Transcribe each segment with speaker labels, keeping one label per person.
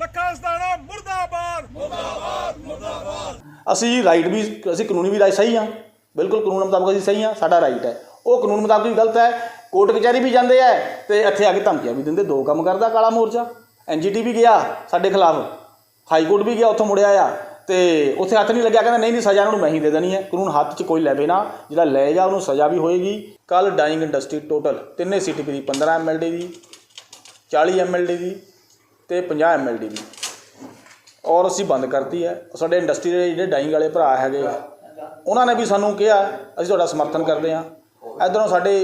Speaker 1: ਲੱਖਾ ਸਤਾਣਾ ਮੁਰਦਾਬਾਦ। ਮੁਰਦਾਬਾਦ ਮੁਰਦਾਬਾਦ
Speaker 2: ਅਸੀਂ ਰਾਈਟ ਵੀ, ਅਸੀਂ ਕਾਨੂੰਨੀ ਵੀ ਰਾਜ ਸਹੀ ਹਾਂ। ਬਿਲਕੁਲ ਕਾਨੂੰਨ ਮੁਤਾਬਕ ਅਸੀਂ ਸਹੀ ਹਾਂ, ਸਾਡਾ ਰਾਈਟ ਹੈ। ਉਹ ਕਾਨੂੰਨ ਮੁਤਾਬਕ ਵੀ ਗਲਤ ਹੈ। ਕੋਰਟ ਕਚਹਿਰੀ ਵੀ ਜਾਂਦੇ ਆ ਤੇ ਇੱਥੇ ਆ ਕੇ ਧਮਕੀਆਂ ਵੀ ਦਿੰਦੇ। ਦੋ ਕੰਮ ਕਰਦਾ ਕਾਲਾ ਮੋਰਚਾ। ਐਨਜੀਟੀ ਵੀ ਗਿਆ ਸਾਡੇ ਖਿਲਾਫ। ਹਾਈ ਕੋਰਟ ਵੀ ਗਿਆ, ਉੱਥੋਂ ਮੁੜਿਆ ਆ। ਤੇ ਉੱਥੇ ਹੱਥ ਨਹੀਂ ਲੱਗਿਆ, ਕਹਿੰਦਾ ਨਹੀਂ ਨਹੀਂ, ਸਜ਼ਾ ਉਹਨਾਂ ਨੂੰ ਮੈਂ ਹੀ ਦੇ ਦੇਣੀ ਹੈ। ਕਾਨੂੰਨ ਹੱਥ 'ਚ ਕੋਈ ਲੈਵੇ ਨਾ, ਜਿਹੜਾ ਲੈ ਜਾ ਉਹਨੂੰ ਸਜ਼ਾ ਵੀ ਹੋਏਗੀ। ਕੱਲ ਡਾਈਂਗ ਇੰਡਸਟਰੀ ਟੋਟਲ ਤਿੰਨੇ ਸੀਟੀਪੀ ਦੀ 15 ਐਮਐਲਡੀ ਦੀ 40 ਐਮਐਲਡੀ ਦੀ। ਤੇ 50 ਐਮਐਲਡੀ ਦੀ। ਔਰ ਅਸੀਂ ਬੰਦ ਕਰਤੀ ਹੈ। ਸਾਡੇ ਇੰਡਸਟਰੀ ਦੇ ਜਿਹੜੇ ਡਾਈਂਗ ਵਾਲੇ ਭਰਾ ਹੈਗੇ, ਉਹਨਾਂ ਨੇ ਵੀ ਸਾਨੂੰ ਕਿਹਾ, ਅਸੀਂ ਤੁਹਾਡਾ ਸਮਰਥਨ ਕਰਦੇ ਹਾਂ। ਇਧਰੋਂ ਸਾਡੇ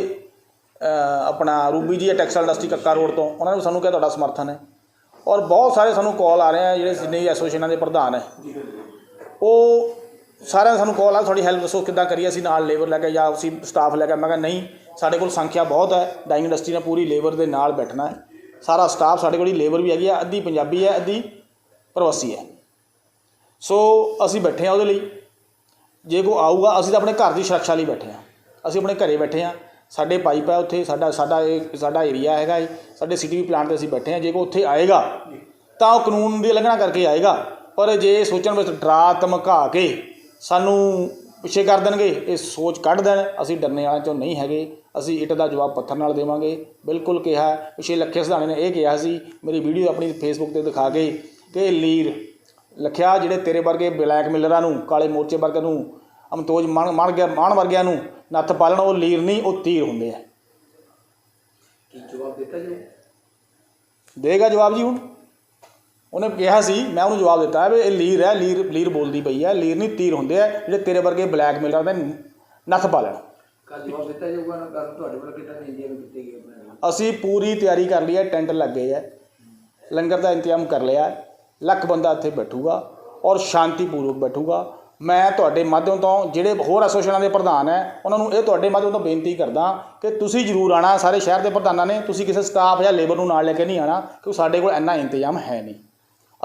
Speaker 2: ਆਪਣਾ ਰੂਬੀ ਜੀ ਟੈਕਸਟਾਈਲ ਇੰਡਸਟਰੀ ਕੱਕਾ ਰੋਡ ਤੋਂ, ਉਹਨਾਂ ਨੇ ਸਾਨੂੰ ਕਿਹਾ ਤੁਹਾਡਾ ਸਮਰਥਨ ਹੈ। ਔਰ ਬਹੁਤ ਸਾਰੇ ਸਾਨੂੰ ਕਾਲ ਆ ਰਹੇ ਆ, ਜਿਹੜੇ ਜਿੰਨੇ ਵੀ ਐਸੋਸੀਏਸ਼ਨਾਂ ਦੇ ਪ੍ਰਧਾਨ ਹੈ। ਉਹ ਸਾਰਿਆਂ ਦਾ ਸਾਨੂੰ ਕਾਲ ਆ, ਤੁਹਾਡੀ ਹੈਲਪ ਦੱਸੋ, ਕਿੱਦਾਂ ਕਰੀਏ ਅਸੀਂ ਨਾਲ ਲੇਬਰ ਲੈ ਕੇ ਜਾਂ ਅਸੀਂ ਸਟਾਫ ਲੈ ਕੇ? ਮੈਂ ਕਿਹਾ, ਨਹੀਂ, ਸਾਡੇ ਕੋਲ ਸੰਖਿਆ ਬਹੁਤ ਹੈ। ਡਾਈਂਗ ਇੰਡਸਟਰੀ ਨੇ ਪੂਰੀ ਲੇਬਰ ਦੇ ਨਾਲ ਬੈਠਣਾ ਹੈ। ਸਾਰਾ ਸਟਾਫ ਸਾਡੇ ਕੋਲ ਹੀ ਲੇਬਰ ਵੀ ਹੈਗੀ ਆ, ਅੱਧੀ ਪੰਜਾਬੀ ਹੈ, ਅੱਧੀ ਪ੍ਰਵਾਸੀ ਹੈ। ਸੋ ਅਸੀਂ ਬੈਠੇ ਆ ਉਹਦੇ ਲਈ। ਜੇ ਕੋ ਆਊਗਾ, ਅਸੀਂ ਤਾਂ ਆਪਣੇ ਘਰ ਦੀ ਸੁਰੱਖਿਆ ਲਈ ਬੈਠੇ ਆ ਅਸੀਂ ਆਪਣੇ ਘਰੇ ਬੈਠੇ ਆ ਸਾਡੇ ਪਾਈਪ ਹੈ ਉੱਥੇ, ਸਾਡਾ ਸਾਡਾ ਇਹ, ਸਾਡਾ ਏਰੀਆ ਹੈਗਾ ਇਹ। ਸਾਡੇ ਸਿਟੀ ਪਲਾਂਟ ਤੇ ਅਸੀਂ ਬੈਠੇ ਆ ਜੇ ਕੋ ਉੱਥੇ ਆਏਗਾ, ਤਾਂ ਉਹ ਕਾਨੂੰਨ ਦੀ ਉਲੰਘਣਾ ਕਰਕੇ ਆਏਗਾ। ਪਰ ਜੇ ਸੋਚਣ ਵਿੱਚ ਡਰਾ ਧਮਕਾ ਕੇ ਸਾਨੂੰ ਪਿੱਛੇ ਕਰ ਦੇਣਗੇ, ਇਹ ਸੋਚ ਕੱਢ ਦੇਣ, ਅਸੀਂ ਡਰਨੇ ਵਾਲਿਆਂ ਚੋਂ ਨਹੀਂ ਹੈਗੇ। ਅਸੀਂ ਇੱਟ ਦਾ ਜਵਾਬ ਪੱਥਰ ਨਾਲ ਦੇਵਾਂਗੇ। ਬਿਲਕੁਲ ਕਿਹਾ ਪਿਛੇ ਲੱਖੇ ਸਿਧਾਣੇ ਨੇ ਇਹ ਕਿਹਾ ਸੀ ਮੇਰੀ ਵੀਡੀਓ ਆਪਣੀ ਫੇਸਬੁੱਕ ਤੇ ਦਿਖਾ ਕੇ ਕਿ ਲੀਰ ਲਖਿਆ ਜਿਹੜੇ ਤੇਰੇ ਵਰਗੇ ਬਲੈਕ ਮਿਲਰਾਂ ਨੂੰ ਕਾਲੇ ਮੋਰਚੇ ਵਰਗੇ ਨੂੰ ਅਮਤੋਜ ਮਣ ਮਣ ਗਿਆ ਮਾਣ ਵਰਗਿਆਂ ਨੂੰ ਨੱਥ ਪਾਲਣ ਉਹ ਲੀਰ ਨਹੀਂ ਉਹ ਤੀਰ ਹੁੰਦੇ ਆ।
Speaker 3: ਕੀ ਜਵਾਬ ਦਿੱਤਾ ਜੀ?
Speaker 2: ਦੇਗਾ ਜਵਾਬ ਜੀ ਹੁਣ? ਉਹਨੇ ਕਿਹਾ ਸੀ ਮੈਂ ਉਹਨੂੰ ਜਵਾਬ ਦਿੱਤਾ ਵੀ ਇਹ ਲੀਰ ਹੈ ਲੀਰ ਲੀਰ ਬੋਲਦੀ ਪਈ ਹੈ ਲੀਰ ਨਹੀਂ ਤੀਰ ਹੁੰਦੇ ਆ ਜਿਹੜੇ ਤੇਰੇ ਵਰਗੇ ਬਲੈਕ ਮਿਲਰਾਂ ਦੇ ਨੱਥ ਪਾਲਣ।
Speaker 3: ਕੱਲ ਜਵਾਬ ਦਿੱਤਾ ਜਾਊਗਾ, ਨਾ ਕੱਲ ਤੁਹਾਡੇ ਵੱਲੋਂ ਕਿੱਦਾਂ ਇੰਡੀਆ ਨੂੰ ਕੀਤੀ ਗਈ ਆਪਣੇ
Speaker 2: ਅਸੀਂ ਪੂਰੀ ਤਿਆਰੀ ਕਰ ਲਈ ਹੈ, ਟੈਂਟ ਲੱਗ ਗਏ ਹੈ ਲੰਗਰ ਦਾ ਇੰਤਜ਼ਾਮ ਕਰ ਲਿਆ ਹੈ। ਲੱਖ ਬੰਦਾ ਇੱਥੇ ਬੈਠੂਗਾ ਔਰ ਸ਼ਾਂਤੀਪੂਰਵਕ ਬੈਠੂਗਾ। ਮੈਂ ਤੁਹਾਡੇ ਮਾਧਿਅਮ ਤੋਂ ਜਿਹੜੇ ਹੋਰ ਐਸੋਸੀਏਸ਼ਨਾਂ ਦੇ ਪ੍ਰਧਾਨ ਹੈ, ਉਹਨਾਂ ਨੂੰ ਇਹ ਤੁਹਾਡੇ ਮਾਧਿਅਮ ਤੋਂ ਬੇਨਤੀ ਕਰਦਾ ਕਿ ਤੁਸੀਂ ਜ਼ਰੂਰ ਆਣਾ ਸਾਰੇ ਸ਼ਹਿਰ ਦੇ ਪ੍ਰਧਾਨਾਂ ਨੇ। ਤੁਸੀਂ ਕਿਸੇ ਸਟਾਫ ਜਾਂ ਲੇਬਰ ਨੂੰ ਨਾਲ ਲੈ ਕੇ ਨਹੀਂ ਆਣਾ ਕਿਉਂਕਿ ਸਾਡੇ ਕੋਲ ਇੰਨਾ ਇੰਤਜ਼ਾਮ ਹੈ ਨਹੀਂ।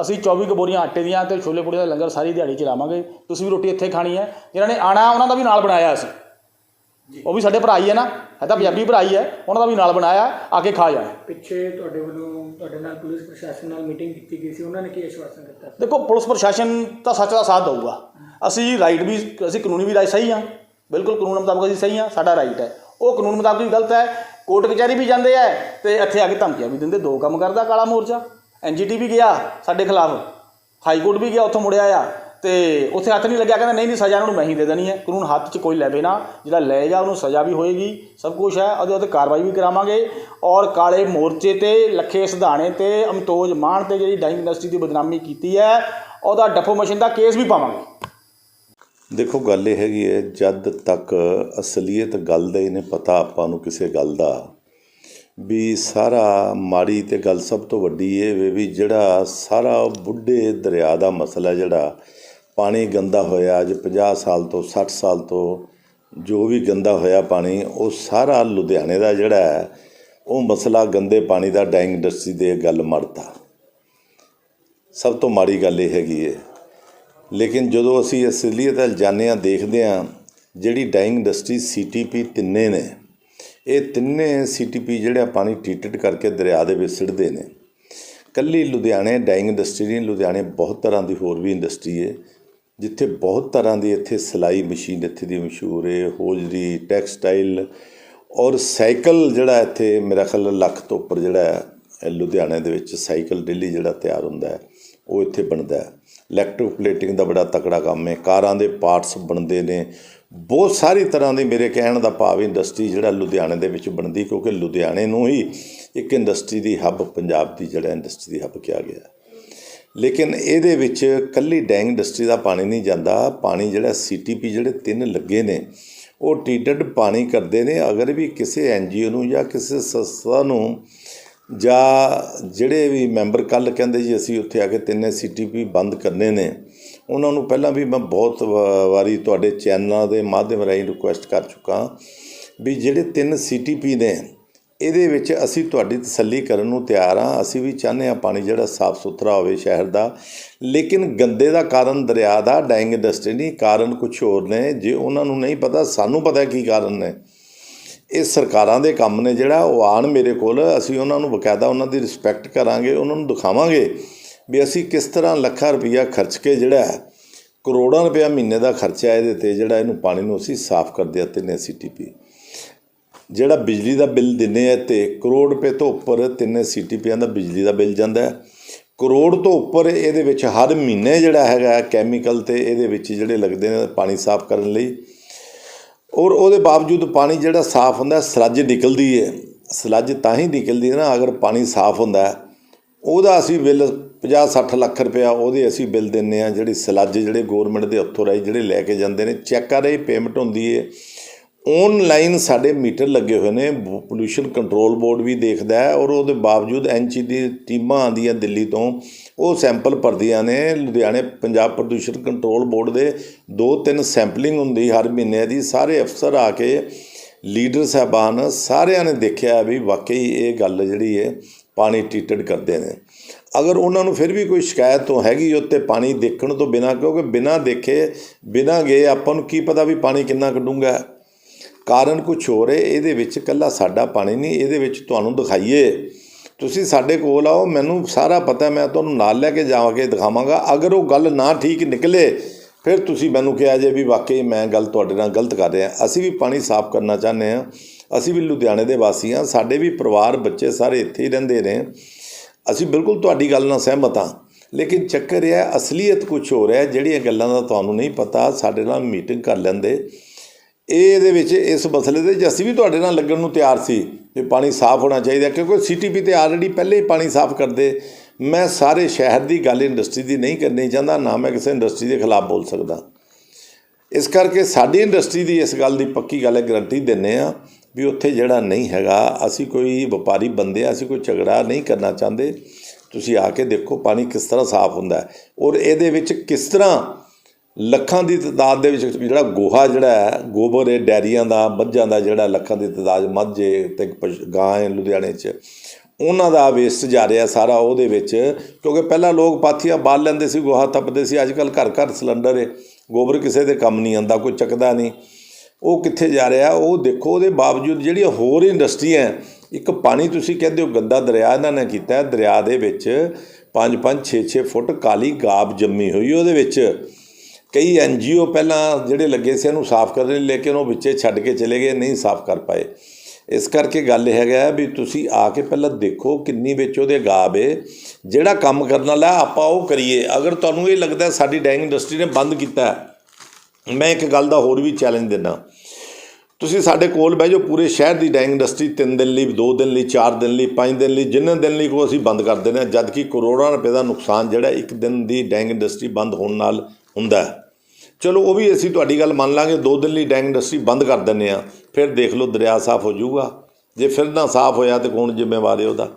Speaker 2: ਅਸੀਂ 24 ਕਬੋਰੀਆਂ ਆਟੇ ਦੀਆਂ ਤੇ ਛੋਲੇ ਪੂੜੇ ਦਾ ਲੰਗਰ ਸਾਰੀ ਦਿਹਾੜੀ ਚਲਾਵਾਂਗੇ। ਤੁਸੀਂ ਵੀ ਰੋਟੀ ਇੱਥੇ ਖਾਣੀ ਹੈ। ਜਿਨ੍ਹਾਂ ਨੇ ਆਣਾ ਉਹਨਾਂ ਦਾ ਵੀ ਨਾਲ ਬਣਾਇਆ ਅਸੀਂ। ਉਹ ਵੀ ਸਾਡੇ ਭਰਾ ਹੀ ਹੈ ਨਾ। ਹੈ ਤਾਂ ਪੰਜਾਬੀ ਭਰਾ ਹੀ ਹੈ ਉਹਨਾਂ ਦਾ ਵੀ ਨਾਲ ਬਣਾਇਆ ਆ ਕੇ ਖਾ ਜਾਏ
Speaker 4: ਪਿੱਛੇ ਤੁਹਾਡੇ ਵੱਲੋਂ ਤੁਹਾਡੇ ਨਾਲ ਪੁਲਿਸ ਪ੍ਰਸ਼ਾਸਨ ਨਾਲ ਮੀਟਿੰਗ ਕੀਤੀ ਗਈ ਸੀ। ਉਹਨਾਂ ਨੇ ਕੀ ਆਸ਼ਵਾਸਨ ਦਿੱਤਾ?
Speaker 2: ਦੇਖੋ ਪੁਲਿਸ ਪ੍ਰਸ਼ਾਸਨ ਤਾਂ ਸੱਚ ਦਾ ਸਾਥ ਦਊਗਾ। ਅਸੀਂ ਰਾਈਟ ਵੀ ਅਸੀਂ ਕਾਨੂੰਨੀ ਵੀ ਰਾਜ ਸਹੀ ਹਾਂ ਬਿਲਕੁਲ ਕਾਨੂੰਨ ਮੁਤਾਬਕ ਅਸੀਂ ਸਹੀ ਹਾਂ ਸਾਡਾ ਰਾਈਟ ਹੈ। ਉਹ ਕਾਨੂੰਨ ਮੁਤਾਬਕ ਵੀ ਗਲਤ ਹੈ। ਕੋਰਟ ਕਚਹਿਰੀ ਵੀ ਜਾਂਦੇ ਆ ਤੇ ਇੱਥੇ ਆ ਕੇ ਧਮਕੀਆਂ ਵੀ ਦਿੰਦੇ। ਦੋ ਕੰਮ ਕਰਦਾ ਕਾਲਾ ਮੋਰਚਾ। ਐਨਜੀਟੀ ਵੀ ਗਿਆ ਸਾਡੇ ਖਿਲਾਫ। ਹਾਈ ਕੋਰਟ ਵੀ ਗਿਆ ਉੱਥੋਂ ਮੁੜਿਆ ਆ। ਤੇ ਉੱਥੇ ਹੱਥ ਨਹੀਂ ਲੱਗਿਆ, ਕਹਿੰਦਾ ਨਹੀਂ ਨਹੀਂ, ਸਜ਼ਾ ਇਹਨਾਂ ਨੂੰ ਮੈਂ ਹੀ ਦੇ ਦੇਣੀ ਹੈ। ਕਾਨੂੰਨ ਹੱਥ 'ਚ ਕੋਈ ਲੈਵੇ ਨਾ, ਜਿਹੜਾ ਲਏਗਾ ਉਹਨੂੰ ਸਜ਼ਾ ਵੀ ਹੋਏਗੀ, ਸਭ ਕੁਝ ਹੈ, ਉਹਦੇ ਉੱਤੇ ਕਾਰਵਾਈ ਵੀ ਕਰਾਵਾਂਗੇ। ਔਰ ਕਾਲੇ ਮੋਰਚੇ ਤੇ, ਲੱਖੇ ਸਿਧਾਣੇ ਤੇ, ਅਮਤੋਜ ਮਾਨ ਤੇ ਜਿਹੜੀ ਡਾਈਂਗ ਇੰਡਸਟਰੀ ਦੀ ਬਦਨਾਮੀ ਕੀਤੀ ਹੈ, ਉਹਦਾ ਡੈਫੋਮੇਸ਼ਨ ਦਾ ਕੇਸ ਵੀ ਪਾਵਾਂਗੇ।
Speaker 5: ਦੇਖੋ, ਗੱਲ ਇਹ ਹੈਗੀ ਹੈ, ਜਦ ਤੱਕ ਅਸਲੀਅਤ ਗੱਲ ਦਾ ਹੀ ਨਹੀਂ ਪਤਾ ਆਪਾਂ ਨੂੰ ਕਿਸੇ ਗੱਲ ਦਾ, ਵੀ ਸਾਰਾ ਮਾੜੀ ਤੇ ਗੱਲ ਸਭ ਤੋਂ ਵੱਡੀ ਇਹ ਵੀ ਜਿਹੜਾ ਸਾਰਾ ਬੁੱਢੇ ਦਰਿਆ ਦਾ ਮਸਲਾ ਜਿਹੜਾ ਪਾਣੀ ਗੰਦਾ ਹੋਇਆ, ਅੱਜ 50 ਸਾਲ ਤੋਂ 60 ਸਾਲ ਤੋਂ ਜੋ ਵੀ ਗੰਦਾ ਹੋਇਆ ਪਾਣੀ, ਉਹ ਸਾਰਾ ਲੁਧਿਆਣੇ ਦਾ ਜਿਹੜਾ ਹੈ, ਉਹ ਮਸਲਾ ਗੰਦੇ ਪਾਣੀ ਦਾ ਡਾਈਂਗ ਇੰਡਸਟਰੀ ਦੇ ਗੱਲ ਮੜਤਾ। ਸਭ ਤੋਂ ਮਾੜੀ ਗੱਲ ਇਹ ਹੈਗੀ ਹੈ ਲੇਕਿਨ ਜਦੋਂ ਅਸੀਂ ਅਸਲੀਅਤ ਵੱਲ ਜਾਂਦੇ ਹਾਂ, ਦੇਖਦੇ ਹਾਂ, ਜਿਹੜੀ ਡਾਈਂਗ ਇੰਡਸਟਰੀ ਸੀਟੀਪੀ ਤਿੰਨੇ ਨੇ, ਇਹ ਤਿੰਨੇ ਸੀਟੀਪੀ ਜਿਹੜਾ ਪਾਣੀ ਟ੍ਰੀਟਡ ਕਰਕੇ ਦਰਿਆ ਦੇ ਵਿੱਚ ਸਿੱਟਦੇ ਨੇ। ਕੱਲੀ ਲੁਧਿਆਣੇ ਡਾਈਂਗ ਇੰਡਸਟਰੀ ਨਹੀਂ, ਲੁਧਿਆਣੇ ਬਹੁਤ ਤਰ੍ਹਾਂ ਦੀ ਹੋਰ ਵੀ ਇੰਡਸਟਰੀ ਹੈ ਜਿੱਥੇ ਬਹੁਤ ਤਰ੍ਹਾਂ ਦੀ ਇੱਥੇ ਸਿਲਾਈ ਮਸ਼ੀਨ ਇੱਥੇ ਦੀ ਮਸ਼ਹੂਰ ਹੈ ਹੋਜਰੀ ਟੈਕਸਟਾਈਲ ਔਰ ਸਾਈਕਲ ਜਿਹੜਾ ਇੱਥੇ ਮੇਰਾ ਖਿਆਲ ਲੱਖ ਤੋਂ ਉੱਪਰ ਜਿਹੜਾ ਲੁਧਿਆਣੇ ਦੇ ਵਿੱਚ ਸਾਈਕਲ ਡੇਲੀ ਜਿਹੜਾ ਤਿਆਰ ਹੁੰਦਾ ਹੈ, ਉਹ ਇੱਥੇ ਬਣਦਾ ਹੈ। ਇਲੈਕਟ੍ਰੋਪਲੇਟਿੰਗ ਦਾ ਬੜਾ ਤਕੜਾ ਕੰਮ ਹੈ, ਕਾਰਾਂ ਦੇ ਪਾਰਟਸ ਬਣਦੇ ਨੇ। ਬਹੁਤ ਸਾਰੀ ਤਰ੍ਹਾਂ ਦੀ ਮੇਰੇ ਕਹਿਣ ਦਾ ਭਾਵ ਇੰਡਸਟਰੀ ਜਿਹੜਾ ਲੁਧਿਆਣੇ ਦੇ ਵਿੱਚ ਬਣਦੀ, ਕਿਉਂਕਿ ਲੁਧਿਆਣੇ ਨੂੰ ਹੀ ਇੱਕ ਇੰਡਸਟਰੀ ਦੀ ਹੱਬ ਪੰਜਾਬ ਦੀ ਜਿਹੜਾ ਇੰਡਸਟਰੀ ਦੀ ਹੱਬ ਕਿਹਾ ਗਿਆ ਲੇਕਿਨ ਇਹਦੇ ਵਿੱਚ ਕੱਲੀ ਡੈਂਗ ਇੰਡਸਟਰੀ ਦਾ ਪਾਣੀ ਨਹੀਂ ਜਾਂਦਾ। ਪਾਣੀ ਜਿਹੜਾ ਸੀਟੀਪੀ ਜਿਹੜੇ ਤਿੰਨ ਲੱਗੇ ਨੇ, ਉਹ ਟ੍ਰੀਟਡ ਪਾਣੀ ਕਰਦੇ ਨੇ। ਅਗਰ ਵੀ ਕਿਸੇ ਐਨਜੀਓ ਨੂੰ ਜਾਂ ਕਿਸੇ ਸੰਸਥਾ ਨੂੰ ਜਾਂ ਜਿਹੜੇ ਵੀ ਮੈਂਬਰ ਕੱਲ ਕਹਿੰਦੇ ਜੀ, ਅਸੀਂ ਉੱਥੇ ਆ ਕੇ ਤਿੰਨੇ ਸੀਟੀਪੀ ਬੰਦ ਕਰਨੇ ਨੇ, ਉਹਨਾਂ ਨੂੰ ਪਹਿਲਾਂ ਵੀ ਮੈਂ ਬਹੁਤ ਵਾ- ਵਾਰੀ ਤੁਹਾਡੇ ਚੈਨਲਾਂ ਦੇ ਮਾਧਿਅਮ ਰਾਹੀਂ ਰਿਕੁਐਸਟ ਕਰ ਚੁੱਕਾ ਵੀ ਜਿਹੜੇ ਤਿੰਨ ਸੀਟੀਪੀ ਨੇ ਇਹਦੇ ਵਿੱਚ ਅਸੀਂ ਤੁਹਾਡੀ ਤਸੱਲੀ ਕਰਨ ਨੂੰ ਤਿਆਰ ਹਾਂ। ਅਸੀਂ ਵੀ ਚਾਹੁੰਦੇ ਹਾਂ ਪਾਣੀ ਜਿਹੜਾ ਸਾਫ਼ ਸੁਥਰਾ ਹੋਵੇ ਸ਼ਹਿਰ ਦਾ। ਲੇਕਿਨ ਗੰਦੇ ਦਾ ਕਾਰਨ ਦਰਿਆ ਦਾ ਡਾਈਂਗ ਇੰਡਸਟਰੀ ਨਹੀਂ, ਕਾਰਨ ਕੁਝ ਹੋਰ ਨੇ। ਜੇ ਉਹਨਾਂ ਨੂੰ ਨਹੀਂ ਪਤਾ, ਸਾਨੂੰ ਪਤਾ ਕੀ ਕਾਰਨ ਨੇ। ਇਹ ਸਰਕਾਰਾਂ ਦੇ ਕੰਮ ਨੇ ਜਿਹੜਾ, ਉਹ ਆਣ ਮੇਰੇ ਕੋਲ। ਅਸੀਂ ਉਹਨਾਂ ਨੂੰ ਬਕਾਇਦਾ ਉਹਨਾਂ ਦੀ ਰਿਸਪੈਕਟ ਕਰਾਂਗੇ, ਉਹਨਾਂ ਨੂੰ ਦਿਖਾਵਾਂਗੇ ਵੀ ਅਸੀਂ ਕਿਸ ਤਰ੍ਹਾਂ ਲੱਖਾਂ ਰੁਪਈਆ ਖਰਚ ਕੇ ਜਿਹੜਾ ਕਰੋੜਾਂ ਰੁਪਇਆ ਮਹੀਨੇ ਦਾ ਖਰਚਾ ਇਹਦੇ ਤੇ ਜਿਹੜਾ ਇਹਨੂੰ ਪਾਣੀ ਨੂੰ ਅਸੀਂ ਸਾਫ਼ ਕਰਦੇ ਆ ਤਿੰਨੇ ਸੀਟੀਪੀ। ਜਿਹੜਾ ਬਿਜਲੀ ਦਾ ਬਿੱਲ ਦਿੰਨੇ ਆ ਤੇ ਕਰੋੜ ਰੁਪਏ ਤੋਂ ਉੱਪਰ ਤਿੰਨੇ ਸੀਟੀਪੀਆਂ ਦਾ ਬਿਜਲੀ ਦਾ ਬਿੱਲ ਜਾਂਦਾ ਹੈ। ਕਰੋੜ ਤੋਂ ਉੱਪਰ ਇਹਦੇ ਵਿੱਚ ਹਰ ਮਹੀਨੇ ਜਿਹੜਾ ਹੈਗਾ ਕੈਮੀਕਲ ਤੇ ਇਹਦੇ ਵਿੱਚ ਜਿਹੜੇ ਲੱਗਦੇ ਨੇ ਪਾਣੀ ਸਾਫ਼ ਕਰਨ ਲਈ। ਔਰ ਉਹਦੇ ਬਾਵਜੂਦ ਪਾਣੀ ਜਿਹੜਾ ਸਾਫ਼ ਹੁੰਦਾ ਸਲੱਜ ਨਿਕਲਦੀ ਹੈ। ਸਲੱਜ ਤਾਂ ਹੀ ਨਿਕਲਦੀ ਹੈ ਨਾ, ਅਗਰ ਪਾਣੀ ਸਾਫ਼ ਹੁੰਦਾ ਉਹਦਾ ਅਸੀਂ ਬਿੱਲ 50 60 ਲੱਖ ਰੁਪਇਆ ਉਹਦੇ ਅਸੀਂ ਬਿੱਲ ਦਿੰਨੇ ਆ ਜਿਹੜੀ ਸਲੱਜ ਜਿਹੜੇ ਗਵਰਨਮੈਂਟ ਦੇ ਅਥੋਰਾਈਜ਼ ਜਿਹੜੇ ਲੈ ਕੇ ਜਾਂਦੇ ਨੇ। ਚੈੱਕ ਚੈੱਕਾਂ ਰਹੀ ਪੇਮੈਂਟ ਹੁੰਦੀ ਹੈ। ਔਨਲਾਈਨ ਸਾਡੇ ਮੀਟਰ ਲੱਗੇ ਹੋਏ ਨੇ ਪੋਲੂਸ਼ਨ ਕੰਟਰੋਲ ਬੋਰਡ ਵੀ ਦੇਖਦਾ ਹੈ ਔਰ ਉਹਦੇ ਬਾਵਜੂਦ ਐਨਜੀ ਦੀ ਟੀਮਾਂ ਆਉਂਦੀਆਂ ਦਿੱਲੀ ਤੋਂ, ਉਹ ਸੈਂਪਲ ਭਰਦੀਆਂ ਨੇ, ਲੁਧਿਆਣੇ ਪੰਜਾਬ ਪ੍ਰਦੂਸ਼ਣ ਕੰਟਰੋਲ ਬੋਰਡ ਦੇ ਦੋ ਤਿੰਨ ਸੈਂਪਲਿੰਗ ਹੁੰਦੀ ਹਰ ਮਹੀਨੇ ਦੀ, ਸਾਰੇ ਅਫਸਰ ਆ ਕੇ ਲੀਡਰ ਸਾਹਿਬਾਨ ਸਾਰਿਆਂ ਨੇ ਦੇਖਿਆ ਵੀ ਵਾਕਈ ਇਹ ਗੱਲ ਜਿਹੜੀ ਹੈ ਪਾਣੀ ਟ੍ਰੀਟਡ ਕਰਦੇ ਨੇ। ਅਗਰ ਉਹਨਾਂ ਨੂੰ ਫਿਰ ਵੀ ਕੋਈ ਸ਼ਿਕਾਇਤ ਤੋਂ ਹੈਗੀ ਉੱਤੇ ਪਾਣੀ ਦੇਖਣ ਤੋਂ ਬਿਨਾ, ਕਿਉਂਕਿ ਬਿਨਾ ਦੇਖੇ, ਬਿਨਾ ਗਏ ਆਪਾਂ ਨੂੰ ਕੀ ਪਤਾ ਵੀ ਪਾਣੀ ਕਿੰਨਾ ਕੱਢੂਗਾ। ਕਾਰਨ ਕੁਝ ਹੋਰ ਹੈ, ਇਹਦੇ ਵਿੱਚ ਕੱਲਾ ਸਾਡਾ ਪਾਣੀ ਨਹੀਂ, ਇਹਦੇ ਵਿੱਚ ਤੁਹਾਨੂੰ ਦਿਖਾਈਏ। ਤੁਸੀਂ ਸਾਡੇ ਕੋਲ ਆਓ, ਮੈਨੂੰ ਸਾਰਾ ਪਤਾ, ਮੈਂ ਤੁਹਾਨੂੰ ਨਾਲ ਲੈ ਕੇ ਜਾਵਾਂਗੇ ਦਿਖਾਵਾਂਗਾ। ਅਗਰ ਉਹ ਗੱਲ ਨਾ ਠੀਕ ਨਿਕਲੇ, ਫਿਰ ਤੁਸੀਂ ਮੈਨੂੰ ਕਿਹਾ ਜੇ ਵੀ ਵਾਕਈ ਮੈਂ ਗੱਲ ਤੁਹਾਡੇ ਨਾਲ ਗਲਤ ਕਰ ਰਿਹਾ। ਅਸੀਂ ਵੀ ਪਾਣੀ ਸਾਫ਼ ਕਰਨਾ ਚਾਹੁੰਦੇ ਹਾਂ। ਅਸੀਂ ਵੀ ਲੁਧਿਆਣੇ ਦੇ ਵਾਸੀ ਹਾਂ। ਸਾਡੇ ਵੀ ਪਰਿਵਾਰ, ਬੱਚੇ ਸਾਰੇ ਇੱਥੇ ਹੀ ਰਹਿੰਦੇ ਨੇ। ਅਸੀਂ ਬਿਲਕੁਲ ਤੁਹਾਡੀ ਗੱਲ ਨਾਲ ਸਹਿਮਤ ਹਾਂ। ਲੇਕਿਨ ਚੱਕਰ ਇਹ ਹੈ, ਅਸਲੀਅਤ ਕੁਝ ਹੋ ਰਿਹਾ ਜਿਹੜੀਆਂ ਗੱਲਾਂ ਦਾ ਤੁਹਾਨੂੰ ਨਹੀਂ ਪਤਾ, ਸਾਡੇ ਨਾਲ ਮੀਟਿੰਗ ਕਰ ਲੈਂਦੇ। ਇਹ ਇਹਦੇ ਵਿੱਚ ਇਸ ਮਸਲੇ ਦੇ ਜੇ ਅਸੀਂ ਵੀ ਤੁਹਾਡੇ ਨਾਲ ਲੱਗਣ ਨੂੰ ਤਿਆਰ ਸੀ ਵੀ ਪਾਣੀ ਸਾਫ਼ ਹੋਣਾ ਚਾਹੀਦਾ, ਕਿਉਂਕਿ ਸੀਟੀਪੀ ਤੇ ਆਲਰੇਡੀ ਪਹਿਲੇ ਹੀ ਪਾਣੀ ਸਾਫ਼ ਕਰਦੇ। ਮੈਂ ਸਾਰੇ ਸ਼ਹਿਰ ਦੀ ਗੱਲ ਇੰਡਸਟਰੀ ਦੀ ਨਹੀਂ ਕਰਨੀ ਚਾਹੁੰਦਾ, ਨਾ ਮੈਂ ਕਿਸੇ ਇੰਡਸਟਰੀ ਦੇ ਖਿਲਾਫ ਬੋਲ ਸਕਦਾ। ਇਸ ਕਰਕੇ ਸਾਡੀ ਇੰਡਸਟਰੀ ਦੀ ਇਸ ਗੱਲ ਦੀ ਪੱਕੀ ਗੱਲ ਹੈ ਗਰੰਟੀ ਦਿੰਨੇ ਆ ਵੀ ਉੱਥੇ ਜਿਹੜਾ ਨਹੀਂ ਹੈਗਾ, ਅਸੀਂ ਕੋਈ ਵਪਾਰੀ ਬੰਦੇ ਆ, ਅਸੀਂ ਕੋਈ ਝਗੜਾ ਨਹੀਂ ਕਰਨਾ ਚਾਹੁੰਦੇ। ਤੁਸੀਂ ਆ ਕੇ ਦੇਖੋ ਪਾਣੀ ਕਿਸ ਤਰ੍ਹਾਂ ਸਾਫ਼ ਹੁੰਦਾ ਹੈ। ਔਰ ਇਹਦੇ ਵਿੱਚ ਕਿਸ ਤਰ੍ਹਾਂ ਲੱਖਾਂ ਦੀ ਤਾਦਾਦ ਦੇ ਵਿੱਚ ਜਿਹੜਾ ਗੋਹਾ ਜਿਹੜਾ ਹੈ ਗੋਬਰ ਹੈ ਡੈਰੀਆਂ ਦਾ ਮੱਝਾਂ ਦਾ ਜਿਹੜਾ ਲੱਖਾਂ ਦੀ ਤਾਦਾਦ ਮੱਝੇ ਹੈ ਤੇ ਗਾਂ ਹੈ ਲੁਧਿਆਣੇ 'ਚ। ਉਹਨਾਂ ਦਾ ਵੇਸਟ ਜਾ ਰਿਹਾ ਸਾਰਾ ਉਹਦੇ ਵਿੱਚ ਕਿਉਂਕਿ ਪਹਿਲਾਂ ਲੋਕ ਪਾਥੀਆਂ ਬਾਲ ਲੈਂਦੇ ਸੀ ਗੋਹਾ ਤਪਦੇ ਸੀ ਅੱਜ ਕੱਲ ਘਰ ਘਰ ਸਿਲੰਡਰ ਹੈ ਗੋਬਰ ਕਿਸੇ ਦੇ ਕੰਮ ਨਹੀਂ ਆਂਦਾ ਕੋਈ ਚੱਕਦਾ ਨਹੀਂ। ਉਹ ਕਿੱਥੇ ਜਾ ਰਿਹਾ ਉਹ ਦੇਖੋ ਉਹਦੇ ਬਾਵਜੂਦ ਜਿਹੜੀਆਂ ਹੋਰ ਇੰਡਸਟਰੀਆਂ ਹੈ, ਇੱਕ ਪਾਣੀ ਤੁਸੀਂ ਕਹਿੰਦੇ ਹੋ ਗੰਦਾ ਦਰਿਆ ਇਹਨਾਂ ਨੇ ਕੀਤਾ ਦਰਿਆ ਦੇ ਵਿੱਚ 5-5 6-6 ਫੁੱਟ ਕਾਲੀ ਗਾਬ ਜੰਮੀ ਹੋਈ ਉਹਦੇ ਵਿੱਚ। ਕਈ ਐਨਜੀਓ ਪਹਿਲਾਂ ਜਿਹੜੇ ਲੱਗੇ ਸੀ ਇਹਨੂੰ ਸਾਫ਼ ਕਰਨ ਲਈ, ਲੇਕਿਨ ਉਹ ਵਿੱਚੇ ਛੱਡ ਕੇ ਚਲੇ ਗਏ, ਨਹੀਂ ਸਾਫ਼ ਕਰ ਪਾਏ। ਇਸ ਕਰਕੇ ਗੱਲ ਇਹ ਹੈਗਾ ਵੀ ਤੁਸੀਂ ਆ ਕੇ ਪਹਿਲਾਂ ਦੇਖੋ ਕਿੰਨੀ ਵਿੱਚ ਉਹਦੇ ਗਾਬ ਏ। ਜਿਹੜਾ ਕੰਮ ਕਰਨ ਵਾਲਾ, ਆਪਾਂ ਉਹ ਕਰੀਏ। ਅਗਰ ਤੁਹਾਨੂੰ ਇਹ ਲੱਗਦਾ ਸਾਡੀ ਡਾਈਂਗ ਇੰਡਸਟਰੀ ਨੇ ਬੰਦ ਕੀਤਾ ਮੈਂ ਇੱਕ ਗੱਲ ਦਾ ਹੋਰ ਵੀ ਚੈਲੰਜ ਦਿੰਦਾ। ਤੁਸੀਂ ਸਾਡੇ ਕੋਲ ਬਹਿ ਜਾਓ, ਪੂਰੇ ਸ਼ਹਿਰ ਦੀ ਡਾਈਂਗ ਇੰਡਸਟਰੀ 3 ਦਿਨ ਲਈ 2 ਦਿਨ ਲਈ 4 ਦਿਨ ਲਈ 5 ਦਿਨ ਲਈ, ਜਿੰਨੇ ਦਿਨ ਲਈ ਕੋ ਅਸੀਂ ਬੰਦ ਕਰ ਦਿੰਦੇ ਹਾਂ ਜਦ ਕਿ ਕਰੋੜਾਂ ਰੁਪਏ ਦਾ ਨੁਕਸਾਨ ਜਿਹੜਾ ਇੱਕ ਦਿਨ ਦੀ ਡਾਈਂਗ ਇੰਡਸਟਰੀ ਬੰਦ ਹੋਣ ਨਾਲ ਹੁੰਦਾ ਹੈ। ਚਲੋ ਉਹ ਵੀ ਅਸੀਂ ਤੁਹਾਡੀ ਗੱਲ ਮੰਨ ਲਾਂਗੇ, ਦੋ ਦਿਨ ਲਈ ਡੈਂਗ ਇੰਡਸਟਰੀ ਬੰਦ ਕਰ ਦਿੰਦੇ ਆ ਫਿਰ ਦੇਖ ਲਓ, ਦਰਿਆ ਸਾਫ਼ ਹੋ ਜਾਊਗਾ। ਜੇ ਫਿਰ ਨਾ ਸਾਫ਼ ਹੋਇਆ ਤੇ ਕੌਣ ਜ਼ਿੰਮੇਵਾਰ ਹੈ ਉਹਦਾ?